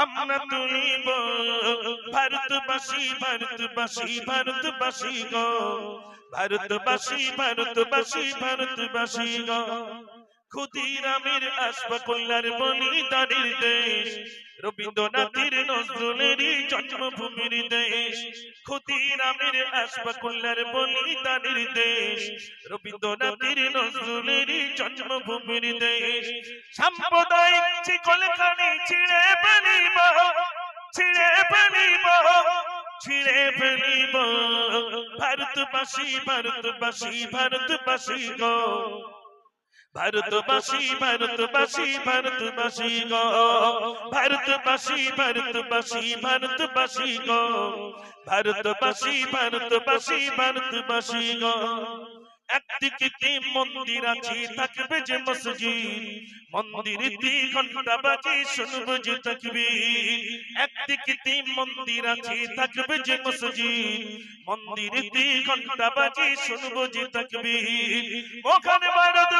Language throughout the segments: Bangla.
আমরা তুলিব। ভারতবাসী ভারতবাসী ভারতবাসী গো। ভারতবাসী ভারতবাসী ভারতবাসী গো। ক্ষুদিরামের আশফাকুল্লার বলিদানের দেশ, রবীন্দ্রনাথের নজরুলেরই জন্মভূমির দেশ ক্ষুদিরামের আশফাকুল্লার বলিদানের দেশ, রবীন্দ্রনাথের নজরুলেরই জন্মভূমির দেশ। সাম্প্রদায়িক চিকলখানি ছিঁড়ে ফেলিব ছিঁড়ে ফেলিব ছিঁড়ে ফেলিব। ভারতবাসী ভারতবাসী ভারতবাসী গো। ভারতবাসী ভারতবাসী ভারতবাসী গো। ভারতবাসী ভারতবাসী ভারতবাসী গো। ভারতবাসী ভারতবাসী ভারতবাসী গো। একদিকে তিন মন্দির আছে, থাকবে যে মসজিদ। মন্দির দি ঘণ্টা বাজে, শুনব যে তকবীর। একদিকে তিন মন্দির আছে, থাকবে যে মসজিদ। মন্দির দি ঘণ্টা বাজে, শুনব যে ওখানে ভারত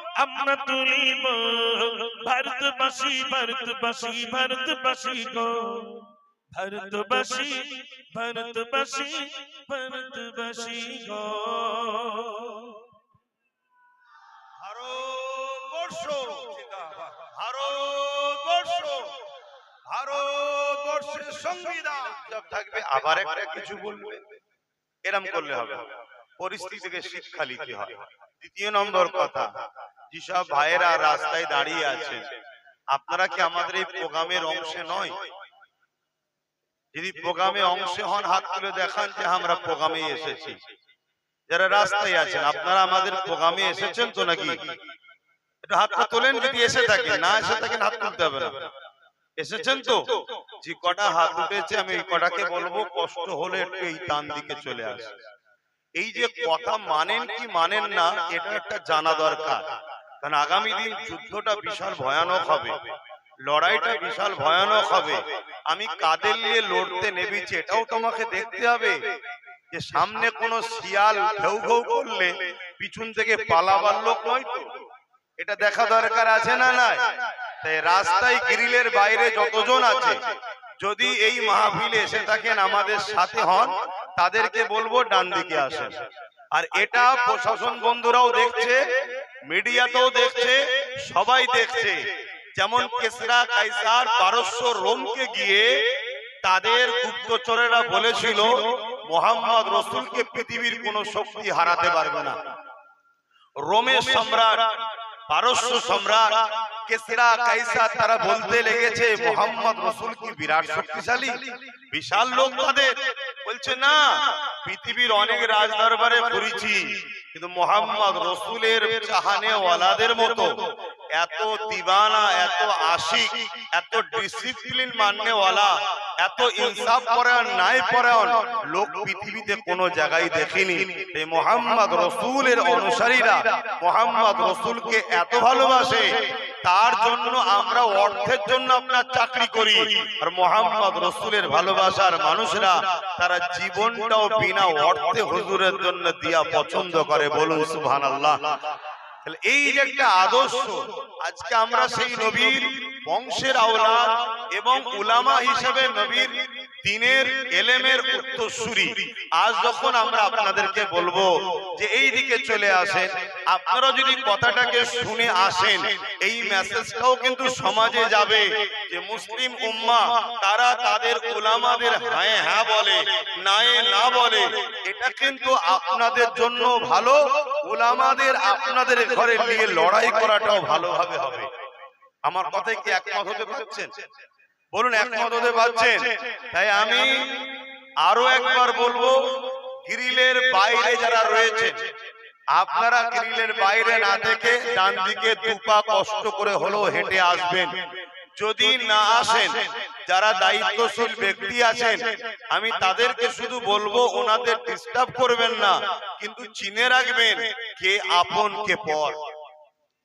আমরা তুলিব। ভারতবাসী ভারতবাসী ভারতবাসী গো। ভারতবাসী ভারতবাসী ভারতবাসী গো। ভারতবর্ষ ভারতবর্ষ ভারতবর্ষের সংবিধান। সব থাকবে আবার একটা কিছু বলবে। এরম করলে হবে। না। পরিস্থিতি থেকে শিক্ষা নিতে হয়। দ্বিতীয় নম্বর কথা যেসব ভাইয়েরা রাস্তায় দাঁড়িয়ে আছেন আপনারা কি আমাদের এই প্রোগ্রামের অংশে নয়? যদি প্রোগ্রামে অংশে হন, হাত তুলে দেখান যে আমরা প্রোগ্রামে এসেছি। যারা রাস্তায় আছেন, আপনারা আমাদের প্রোগ্রামে এসেছেন তো নাকি? একটু হাতটা তোলেন যদি এসে থাকেন, না এসে থাকেন, হাত তুলতে হবে না। এসেছেন তো? যে কটা হাত উঠেছে, আমি এই কটাকে বলব, কষ্ট হলে একটু এই টান দিকে চলে আসে। এই যে কথা মানেন কি মানেন না, এটা একটা জানা দরকার। কারণ আগামী দিন যুদ্ধটা বিশাল ভয়ানক হবে। লড়াইটা বিশাল ভয়ানক হবে। আমি কাদের নিয়ে লড়তে নেমেছি এটাও তোমাকে দেখতে হবে যে সামনে কোনো শিয়াল ঘেউ ঘেউ করলে পিছন থেকে পালাবার লোক নয় তো। এটা দেখা দরকার আছে না নাই? তাই রাস্তায় গ্রিলের বাইরে যতজন আছে যদি এই মাহফিলে এসে থাকেন আমাদের সাথে হন তাদেরকে বলব ডান দিকে আসেন। আর এটা প্রশাসন বন্ধুরাও দেখছে মিডিয়াতেও দেখছে সবাই দেখছে। যেমন কেসরা কাইসার পারস্য রোমকে গিয়ে তাদের গুপ্তচরেরা বলেছিল মোহাম্মদ রসুলকে পৃথিবীর কোন শক্তি হারাতে পারবে না। রোমের সম্রাট পারস্য সম্রাট কেসরা কাইসার তারা বলতে লেগেছে মোহাম্মদ রসুল কি বিরাট শক্তিশালী? বিশাল লোক তাদের। বলছে না পৃথিবীর অনেক রাজ দরবারে ঘুরেছি। কিন্তু মোহাম্মদ রসুলের চাহানে ওয়ালাদের মতো এত দিবানা, এত আশিক, এত ডিসিপ্লিন মাননেওয়ালা এত ইনসাফ পরায়ণ নাই পরায়ণ লোক পৃথিবীতে কোনো জায়গায় দেখিনি। এই মোহাম্মদ রসুলের অনুসারীরা মোহাম্মদ রসুলকে এত ভালোবাসে তার জন্য আমরা অর্থের জন্য আপনার চাকরি করি। আর মোহাম্মদ রসুলের ভালোবাসার মানুষরা তারা জীবনটাও বিনা অর্থে হুজুরের জন্য দিয়া পছন্দ করে বলুন সুবহান আল্লাহ এই যে একটা আদর্শ, আজকে আমরা সেই নবীর বংশের আওলাদ এবং উলামা হিসেবে নবীর দিনের এলেমের উত্তরসূরি। আজ যখন আমরা আপনাদেরকে বলব যে এই দিকে চলে আসেন, আপনারা যদি কথাটাকে শুনে আসেন, এই মেসেজটাও কিন্তু সমাজে যাবে যে মুসলিম উম্মা, তারা তাদের ওলামাদের হ্যাঁ হ্যাঁ বলে, নায়ে না বলে, এটা কিন্তু আপনাদের জন্য ভালো ওলামাদের আপনাদের ঘরে নিয়ে লড়াই করাটাও ভালোভাবে হবে। আমার কথায় কি একমত হতে পারছেন? বলুন একমত হতে পারছেন? তাই আমি আরও একবার বলব গ্রিলের বাইরে যারা রয়েছে আপনারা গ্রিলের বাইরে না থেকে ডান দিকে দুপা কষ্ট করে হলেও হেঁটে আসবেন। যদি না আসেন যারা দায়িত্বশীল ব্যক্তি আছেন আমি তাদেরকে শুধু বলব ওনাদের ডিস্টার্ব করবেন না কিন্তু চিনে রাখবেন কে আপন কে পর।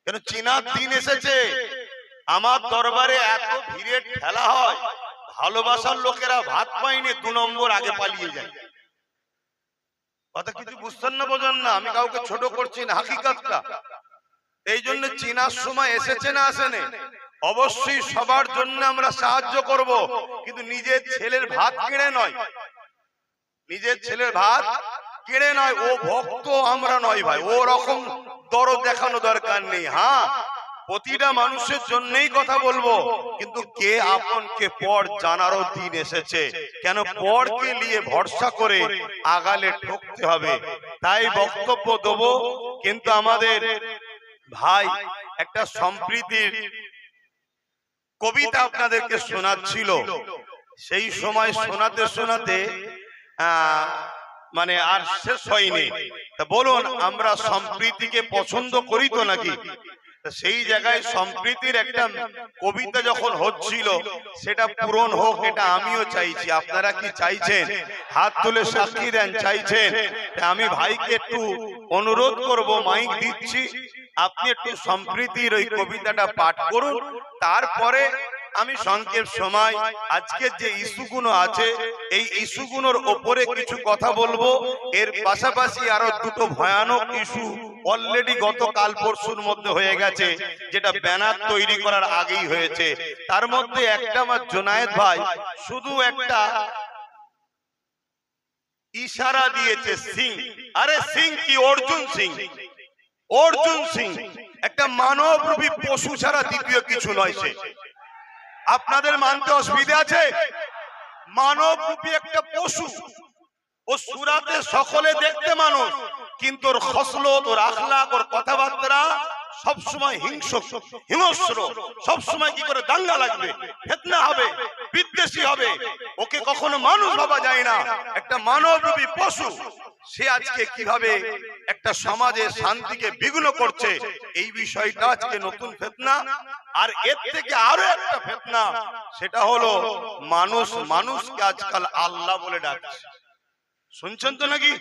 কেন চিনার দিন এসেছে? আমার দরবারে এত ভিড়ে ঠেলা হয়, ভালোবাসার লোকেরা ভাত পায়নি, দু নম্বর আগে পালিয়ে যায়। কথা কিছু বুঝছেন না না, আমি কাউকে ছোট করছি না এই জন্য সময় এসেছে না অবশ্যই সবার জন্য আমরা সাহায্য করব, কিন্তু নিজের ছেলের ভাত কিনে নয়। নিজের ছেলের ভাত কিনে নয়, ও ভক্ত, আমরা নয় ভাই। ও রকম দরদ দেখানো দরকার নেই হ্যাঁ প্রতিটা মানুষের জন্যই কথা বলব। কিন্তু কে আপন, কে পর জানারও দিন এসেছে। কেন পরকে নিয়ে ভরসা করে আগালে ঠকতে হবে? তাই বক্তব্য দেব। কিন্তু আমাদের ভাই একটা সম্প্রীতির কবিতা আপনাদেরকে শোনাচ্ছিল। সেই সময় শোনাতে শোনাতে মানে আর শেষ হয়নি। তা বলুন, আমরা সম্প্রীতিকে পছন্দ করি তো নাকি? সেই জায়গায় সম্প্রীতির একটা কবিতা যখন হচ্ছিল, সেটা পূরণ হোক এটা আমিও চাইছি। আপনারা কি চাইছেন? হাত তুলে সাক্ষী দেন, চাইছেন? আমি ভাইকে একটু অনুরোধ করব, মাইক দিচ্ছি। আপনি একটু সম্প্রীতির ওই কবিতাটা পাঠ করুন, তারপরে আমি সংক্ষেপ সময় আজকের যে ইস্যুগুলো আছে, এই ইস্যুগুলোর ওপরে কিছু কথা বলব। এর পাশাপাশি আরও দুটো ভয়ানক ইস্যু অলরেডি গতকাল পরশুর মধ্যে হয়ে গেছে, যেটা ব্যানার তৈরি করার আগেই হয়েছে। তার মধ্যে একটা আমার জোনায়েদ ভাই শুধু একটা ইশারা দিয়েছে সিং। আরে সিং কি? অর্জুন সিং। অর্জুন সিং। একটা মানব রূপী পশু ছাড়া দ্বিতীয় কিছু নয় সে। আপনাদের মানতে অসুবিধা আছে? মানব রূপী একটা পশু। ও সুরাতে সকলে দেখতে মানুষ। কিন্তু ওর খসলত ওর আখলাক ওর কথাবার্তা সবসময় হিংস হিংস্র সবসময় কি করে দাঙ্গা লাগবে? ফেতনা হবে বিদ্বেষী হবে। ওকে কখনো মানুষ ভাবা যায় না। একটা মানব রূপী পশু। সে আজকে কীভাবে একটা সমাজে শান্তিকে বিঘ্ন করছে, এই বিষয়টা আজকে নতুন ফেতনা। আর এর থেকে আরও একটা ফেতনা, সেটা হলো মানুষ মানুষকে আজকাল আল্লাহ বলে ডাকছে। শুনছেন তো নাকি?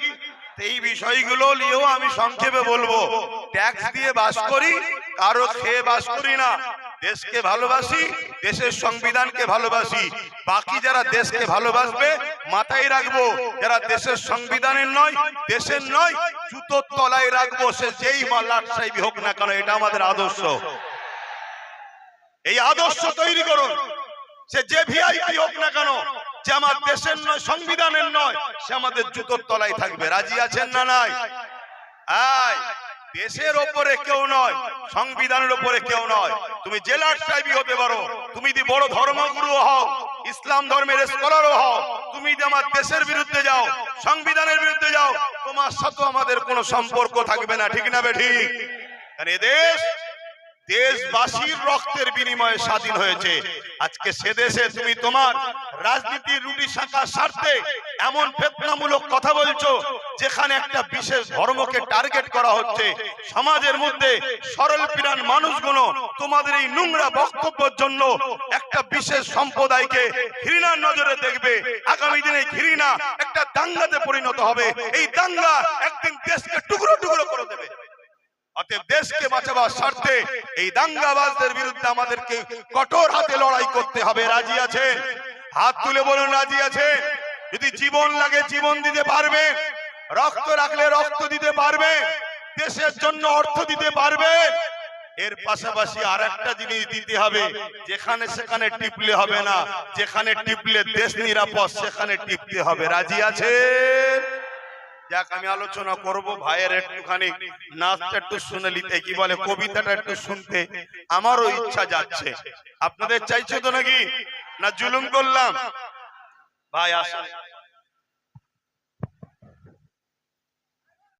এই বিষয়গুলো নিয়েও আমি সংক্ষেপে বলব। ট্যাক্স দিয়ে বাস করি, কারও খেয়ে বাস করি না। দেশকে ভালোবাসি, দেশের সংবিধানকে ভালোবাসি। বাকি যারা দেশকে ভালোবাসবে মাথায় রাখব, যারা দেশের সংবিধানের নয়, দেশের নয়, জুতোর তলায় রাখব, সে যেই মাল্লার সাহেবই হোক না কেন, এটা আমাদের আদর্শ। এই আদর্শ তৈরি করুন। সে যে ভিআইপি হোক না কেন, যে আমার দেশের নয়, সংবিধানের নয়, সে আমাদের জুতোর তলায় থাকবে। রাজি আছেন না নাই? আয়। দেশের ওপরে কেউ নয়, সংবিধানের ওপরে কেউ নয়। তুমি জেলার সাহেবই হতে পারো, তুমি যদি বড় ধর্মগুরু হও, ইসলাম ধর্মের স্কলারও হও, তুমি যদি আমার দেশের বিরুদ্ধে যাও, সংবিধানের বিরুদ্ধে যাও, তোমার সাথে আমাদের কোনো সম্পর্ক থাকবে না, ঠিক না বে ঠিক কারণ দেশ, দেশবাসীর রক্তের বিনিময়ে স্বাধীন হয়েছে। আজকে সে দেশে তুমি তোমার রাজনীতির রুটি শাখার স্বার্থে এমন ফেতনামূলক কথা বলছো যেখানে একটা বিশেষ ধর্মকে টার্গেট করা হচ্ছে। সমাজের মধ্যে সরল পিরান মানুষগুলো তোমাদের এই নোংরা বক্তব্যের জন্য একটা বিশেষ সম্প্রদায়কে ঘৃণার নজরে দেখবে। আগামী দিনে ঘৃণা একটা দাঙ্গাতে পরিণত হবে। এই দাঙ্গা একদিন দেশকে টুকরো টুকরো করে দেবে। অতএব দেশকে বাঁচাবার স্বার্থে এই দাঙ্গাবাজদের বিরুদ্ধে আমাদেরকে কঠোর হাতে লড়াই করতে হবে। রাজি আছে হাত তুলে বলুন, রাজি আছে যদি জীবন লাগে জীবন দিতে পারবে, রক্ত রাখলে রক্ত দিতে পারবে, দেশের জন্য অর্থ দিতে পারবে, এর পাশাপাশি আর একটা জিনিস দিতে হবে, যেখানে সেখানে টিপলে হবে না, যেখানে টিপলে দেশ নিরাপদ, সেখানে টিপতে হবে। রাজি আছে যাক, আমি আলোচনা করব, ভাইয়ের একটুখানি নাচটা একটু শুনে নিতে, কি বলে, কবিতাটা একটু শুনতে। আমারও ইচ্ছা যাচ্ছে। আপনাদের চাইছে তো নাকি? না, জুলুম করলাম। ভাই আসেন।